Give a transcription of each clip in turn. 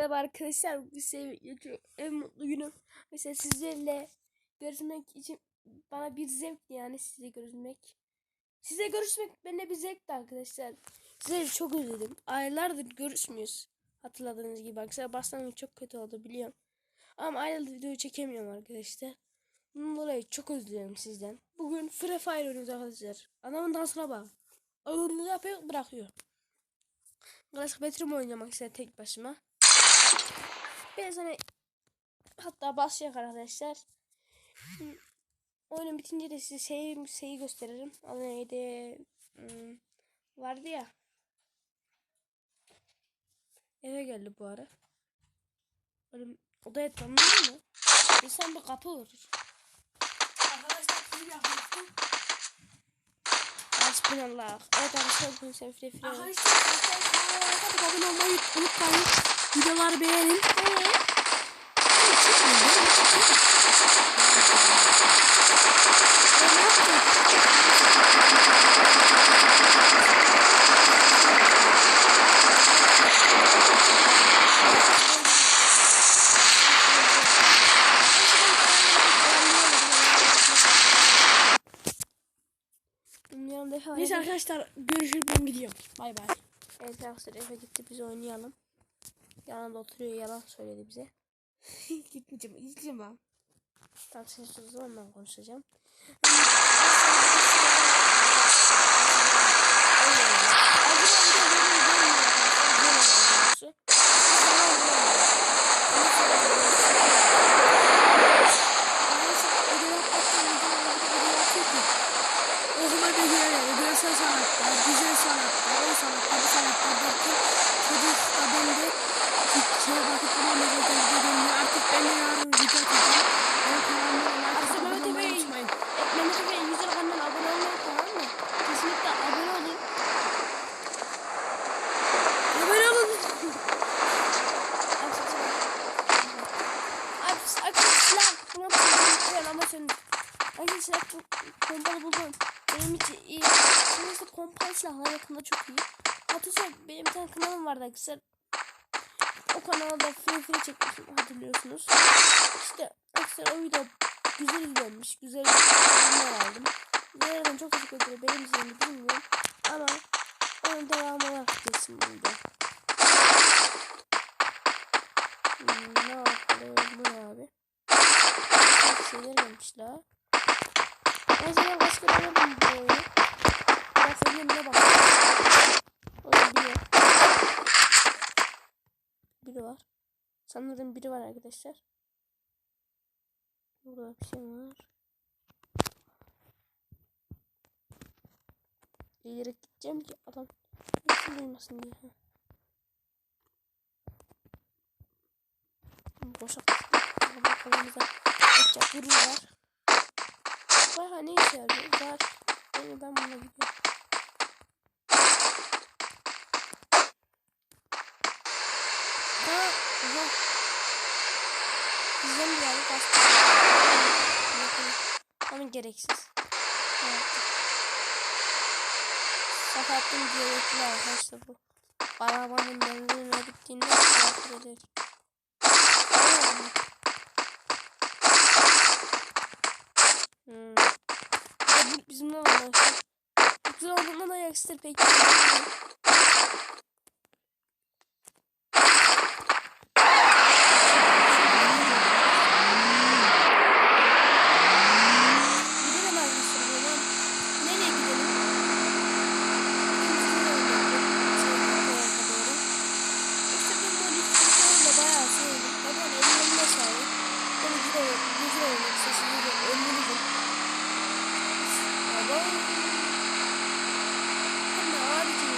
Merhaba arkadaşlar. Bu sev en mutlu günüm. Mesela sizlerle görüşmek için bana bir zevkti yani size görüşmek. Size görüşmek bana bir zevkti arkadaşlar. Sizleri çok özledim. Aylardır görüşmüyoruz. Hatırladığınız gibi arkadaşlar. Başlangıç çok kötü oldu biliyorum. Ama aylardır video çekemiyorum arkadaşlar. Bunun dolayı çok özlüyorum sizden. Bugün Free Fire oynuyoruz arkadaşlar. Adamın dansına bak. Ağırlığı yapıyor bırakıyor. Clash Bedroom oynamak istedim tek başıma. Ben sana hatta başlayalım arkadaşlar. Oyunun bitince de size şeyi, şeyi gösteririm. Adı neydi? Hmm, vardı ya. Eve geldi bu ara. Oğlum odaya tanımıyor mu? İnsan bir kapı vurur. Arkadaşlar sizi yapmıştım. Hasbunallah. Evet arkadaşlar bugün free. Arkadaşlar arkadaşlar abone olmayı unutmayın. Videoları beğenin. Neyse arkadaşlar görüşürüz ben gidiyorum. Bay bay. Evet arkadaşlar eve gitti biz oynayalım. Yanında oturuyor yalan söyledi bize. Gitmeyeceğim. Gideceğim ben. Tam sessiz o zaman ben konuşacağım. Okuma becerileri, görsel sanatlar, güzel sanatlar, o sanatlar, bu sanatlar derken çocuk da ben de şeye bakıp buna mezardan dediğimde artık ben de yarın video atacağım. Ama kanalıma like Aslında atıp Mehmet abone olmayı Bey- unutmayın. Mehmet Efe 100 lira kanalına abone olmayı tamam mı? Kesinlikle abone olun. Abone olun. Arkadaşlar buna tutuyorum ama sen Arkadaşlar bu pompalı buldum. Benim için iyi. Sonuçta pompalı silahlar yakında çok iyi. Arkadaşlar benim bir tane kanalım vardı arkadaşlar. O kanalda free free hatırlıyorsunuz. İşte arkadaşlar o video güzel izlenmiş. Güzel yorumlar aldım. Nereden çok teşekkür ederim. Benim izlediğimi bilmiyorum. Ama onun devamı olarak kesin buydu. Hmm, ne yapalım abi? Çok şeyler gelmişler. Neyse başka bir oyunu. Biraz elimde bak. Orada biri var. Biri var. Sanırım biri var arkadaşlar. Burada bir şey var. İleri gideceğim ki adam hiç duymasın diye. Boşa Ama kolumuza açacak vuruyorlar. Baya ne işe yarıyor? Yani ben buna gidiyorum. Ha, oha. Bizden bir yerde bastı. Ama gereksiz. Evet. Sakattım gerekli arkadaşlar bu. Arabanın benzinle bittiğinde takip eder. Hmm. Ya bu bizimle anlaştık. Güzel olduğundan da yakıştır peki. Güzel oynamak sesini önlüydüm. Babam. Hem de abicim.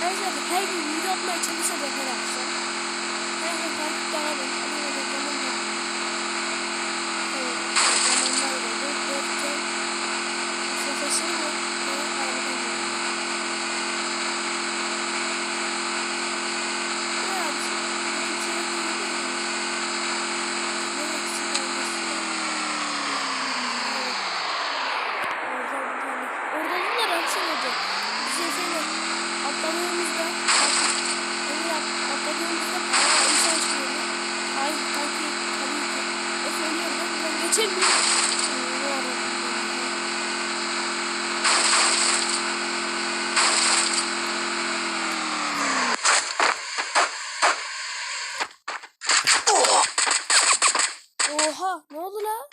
Ben zaten her gün video atmaya çalışacak her akşam. Her gün takipte alın. Ama öyle zaman yok. Evet, zamanlar da yok. Derken sesi yok. Ve arabadan geliyor. Ne yapsın? Kimse yok mu? Ne yapsın? Orada bunlar akşam olacak. Biz Efe'yle atladığımızda Evi yap, atladığımızda Oha ne oldu la?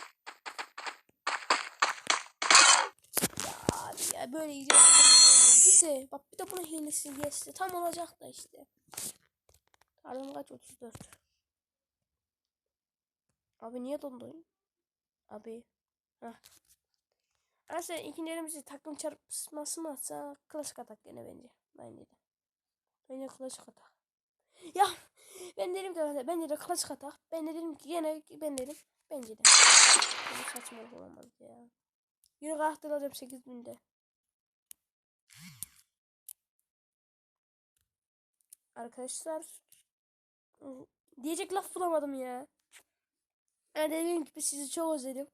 Ya abi ya böyle yiyeceğiz. Bize bak bir de bunun hilesi geçti. Tam olacak da işte. Pardon kaç 34. Abi niye dondu? Abi. Heh. Aslında ikilerimizi takım çarpışması mı atsa klasik atak gene bence. Bence de. Bence klasik atak. Ya ben dedim ki bence de klasik atak. Ben de dedim ki gene ben dedim. Bence de. Böyle saçmalık olamaz ya. Yürü kalktıracağım 8000'de. Arkadaşlar diyecek laf bulamadım ya. Ben dediğim gibi sizi çok özledim.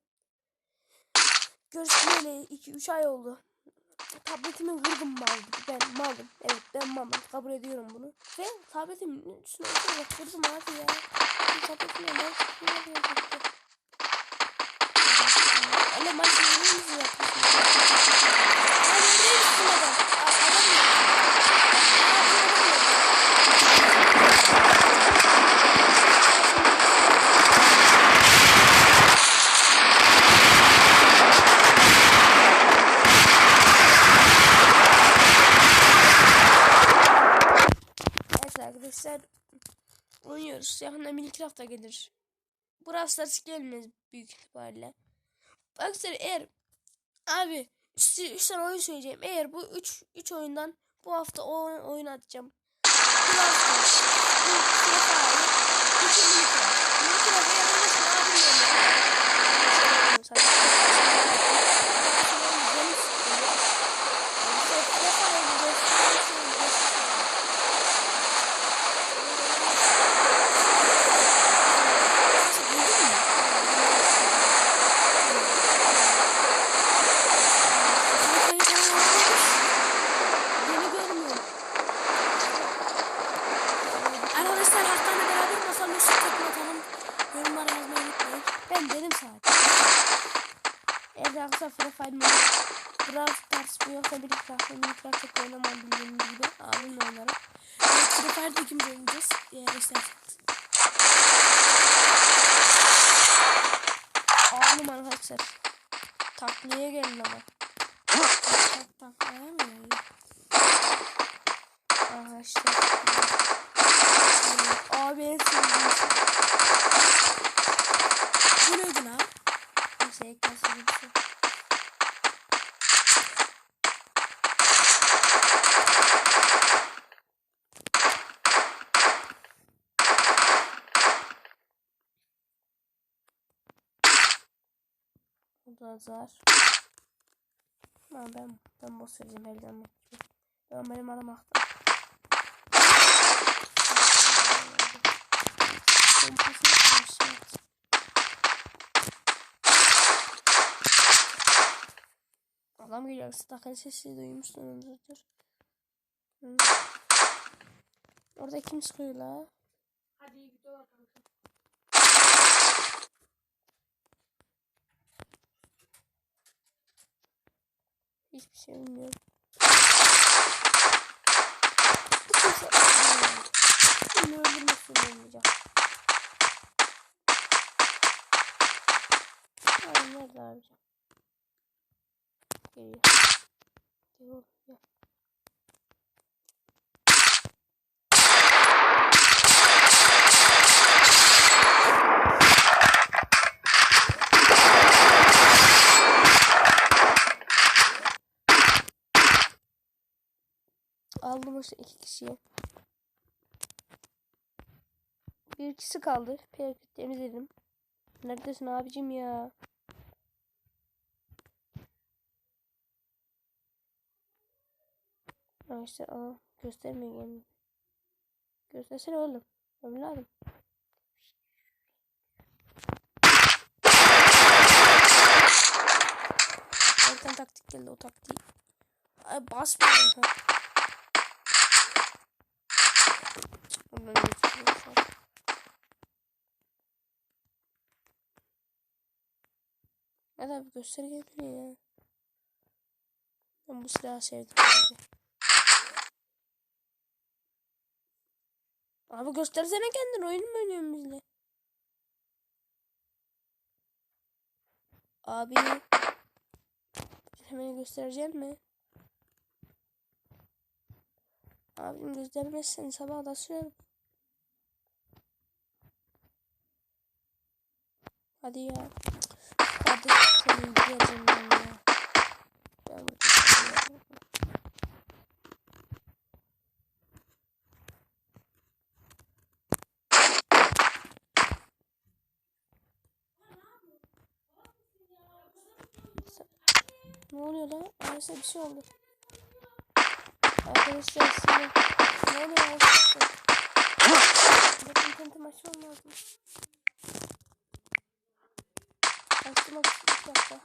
Görüşmeyeli 2-3 ay oldu. Tabletimin kırdım maldı. Ben malım. Evet ben malım. Kabul ediyorum bunu. Ve tabletimin üstüne oturarak kırdım abi ya. Tabletimi ben Anne ben yüzü yapmışım. Ay nereye gittin adam? Aa, Adam mı? Aa, bir adam yok. Evet arkadaşlar oynuyoruz. Yakında Da gelir. Brawl Stars gelmez büyük ihtimalle. Arkadaşlar eğer abi size 3 tane oyun söyleyeceğim. Eğer bu 3 3 oyundan bu hafta o oyun atacağım. Brawl Stars, Free Fire, bu iki Minecraft. Minecraft eğer oynarsan abim oynar. Zaten. Canım sıkılıyor. İşte Free Fire'ı göstereyim, şimdi göstereyim. Arkadaşlar haftayla beraber masanın üstü takım atalım. Yorumlara yazmayı unutmayın. Ben dedim zaten. Evde aksa Free Fire mi? Brawl Stars mı yoksa Minecraft mı? Minecraft çok oynamam bildiğim gibi. Abimle oynarım. Evet, Free Fire'da ikimiz oynayacağız. Eğer isterseniz. Ağlım arkadaşlar. Takliye gelin ama. Tak tak ayamıyor. Arkadaşlar. Abi en sevdiğim şey. Bu neydi lan? Neyse bir şey. Bu da zar. Ama ben ben boş vereceğim zaman. Ben benim adam aktı. Adam geliyor. Stakın sesi duymuşsunuzdur. Orada kim sıkıyor la? Hadi kanka. Hiçbir şey bilmiyorum. Bu kimse... Beni öldürmek olmayacak. Ay nerede abicim? Geliyor. Geliyor. Aldım işte iki kişiye. Bir ikisi kaldı. Perkut temizledim. Neredesin abicim ya? Arkadaşlar aa göstermiyor kendini. Göstersene oğlum. Evladım. Nereden taktik geldi o taktiği? Ay basmıyorum. Ondan geçiyorum. Ya da bir gösterge ya. Ben bu silahı sevdim. Abi, abi göstersene kendini oyun mu oynuyorsun bizle? Abi. Hemen gösterecek mi? Abim göstermezsen sabah da sürer. Hadi ya. Hadi seni yiyeceğim ben ya. Ben Ne oluyor lan? Arasında bir şey oldu. Arkadaşlar şimdi ne oluyor? Bakın internetim açmam lazım. Açtım açtım bir dakika.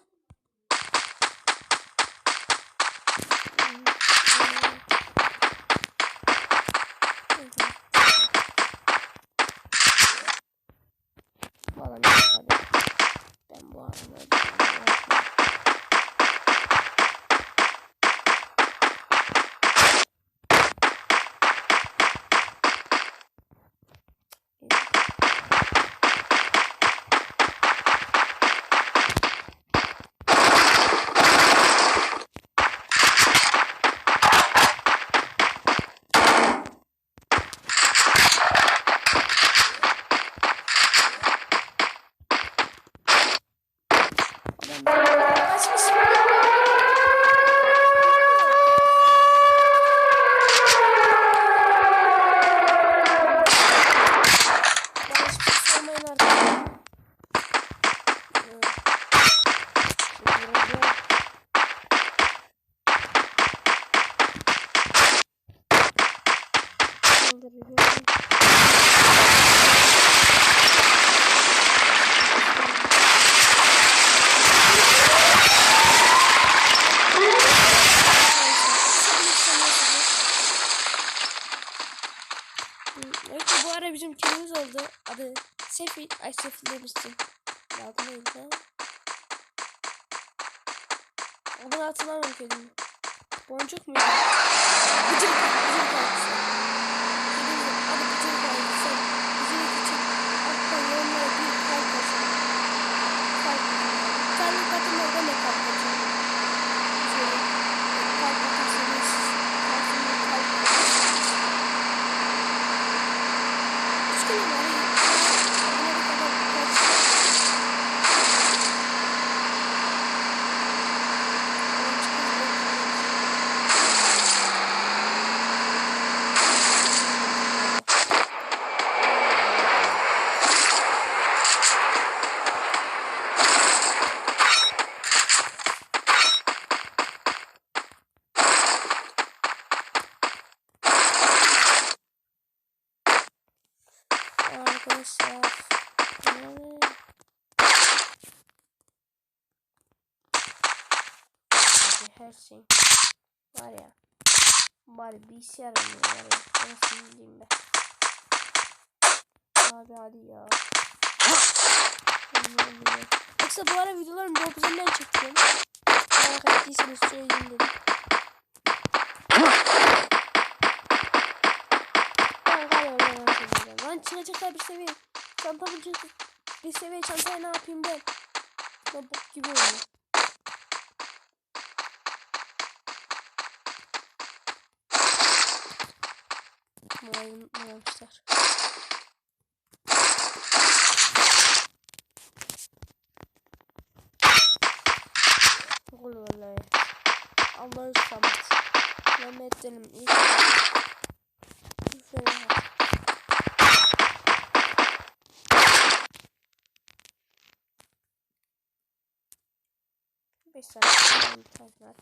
Abi her şey var ya. Bari bilgisayar oynuyor var ya. Anasını diyeyim be. Abi hadi ya. Yoksa bu ara videolarımı 9'undan çekiyorum. Merak ettiyseniz söyleyeyim dedim. Ben ben. Lan çıkacaklar bir seviye. Çantamı çıktı. Bir seviye çantaya ne yapayım ben? Ya bok gibi oluyor. Morayı unutmamışlar. Gol vallahi. Allah'ın samet. Mehmet Delim. İyi. Üfleyin. Beş saniye bir tane var.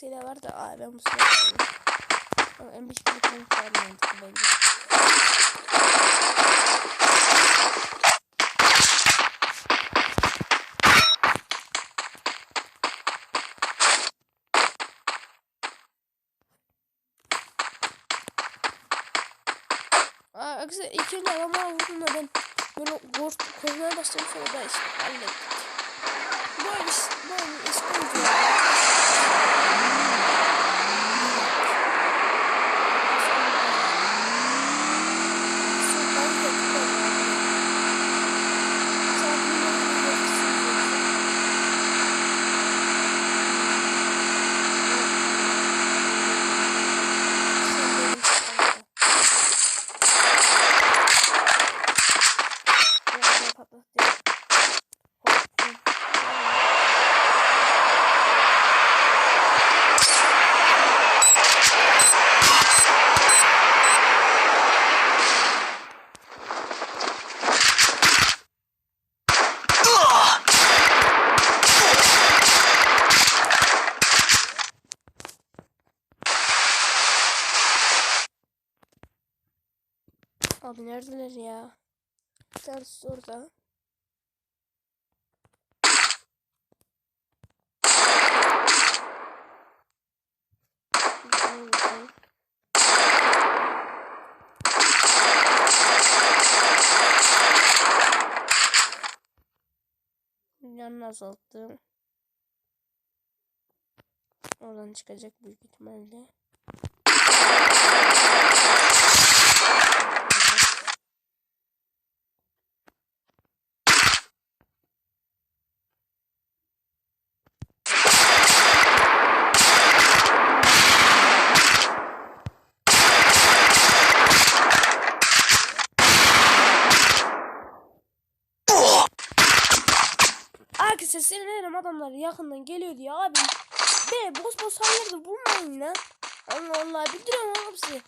silah var da aa ben bu silahı Ama en büyük bir konu falan mantıklı bence. Aa, arkadaşlar ilk önce adamlara vurdum da ben böyle gort koymaya başladım sonra da işte hallettik. Böyle, şey- böyle iş, böyle iş koyacağım. Birisi orada. Yanını azalttım. Oradan çıkacak büyük ihtimalle. yakından geliyor diye abi. Be boss boss halleri bulmayın lan. Allah Allah bildiriyorum oğlum sizi.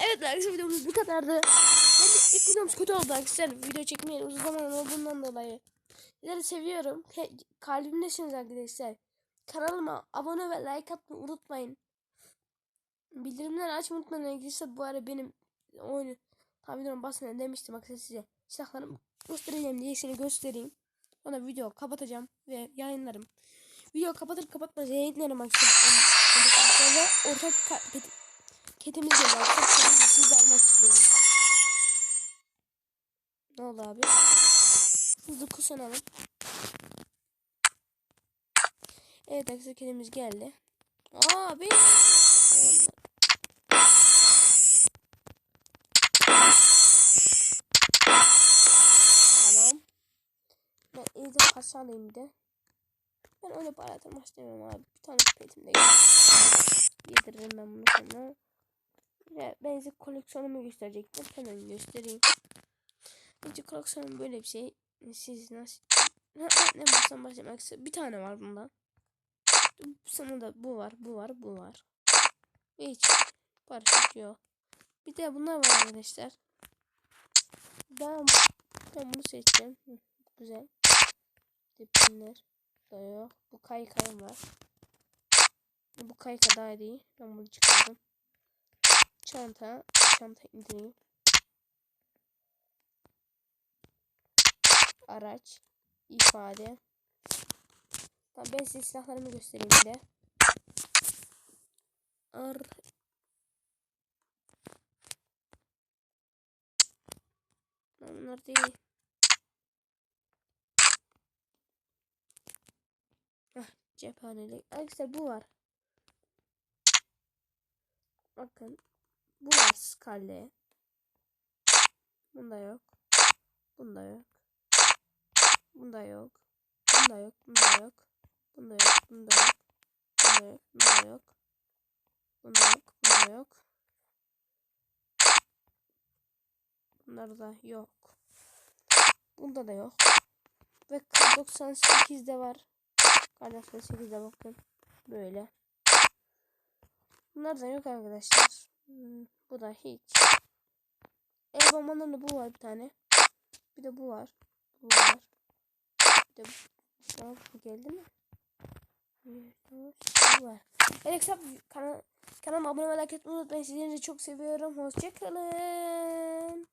Evet arkadaşlar videomuz bu kadardı. Benim ilk videomuz kötü oldu arkadaşlar. Video çekmeyeli uzun zaman oldu dolayı. Sizleri seviyorum. He, kalbimdesiniz arkadaşlar. Kanalıma abone ve like atmayı unutmayın. Bildirimleri açmayı unutmayın arkadaşlar. Bu ara benim oyunu tahmin basın demiştim arkadaşlar size. Silahlarımı göstereceğim diye seni göstereyim. Sonra video kapatacağım ve yayınlarım. Video kapatır kapatmaz yayınlarım arkadaşlar. Ve ortak ketimiz geliyor. Ortak ketimizi almak istiyorum. Ne oldu abi? Hızlı kusanalım. Evet arkadaşlar kedimiz geldi. Abi. Bir de. Ben öyle para atmak istemiyorum abi. Bir tane petim de. Yediririm ben bunu sana. Ve ben size koleksiyonumu gösterecektim. Hemen göstereyim. Bence koleksiyonum böyle bir şey. Siz nasıl... Ha, ne baştan başlamak. Bir tane var bundan. Sana da bu var, bu var, bu var. Hiç paraşüt yok. Bir de bunlar var arkadaşlar. Ben, ben bunu seçeceğim. Güzel. Dipinler da yok. Bu kaykayım var. Bu kayka daha iyi. Ben bunu çıkardım. Çanta. Çanta indireyim. Araç. ifade. Tamam ben size silahlarımı göstereyim bir de. Ar Bunlar değil. Cephanelik. Arkadaşlar bu var. Bakın. Bu var skalle. Bunda yok. Bunda yok. Bunda yok. Bunda yok. Bunda yok. Bunda yok. Bunda yok. Bunda yok. Bunda yok. Bunda yok. Bunda yok. Bunlarda yok. Bunda da yok. Ve 98'de var. Kar 98'de bakın. Böyle. Bunlar da yok arkadaşlar. Hmm, bu da hiç. El bombalarında bu var bir tane. Bir de bu var. Bu var. Bir de bu, Aa, bu geldi mi? Bu var. Evet kanal, kanalıma abone ve like etmeyi unutmayın. Sizleri çok seviyorum. Hoşçakalın.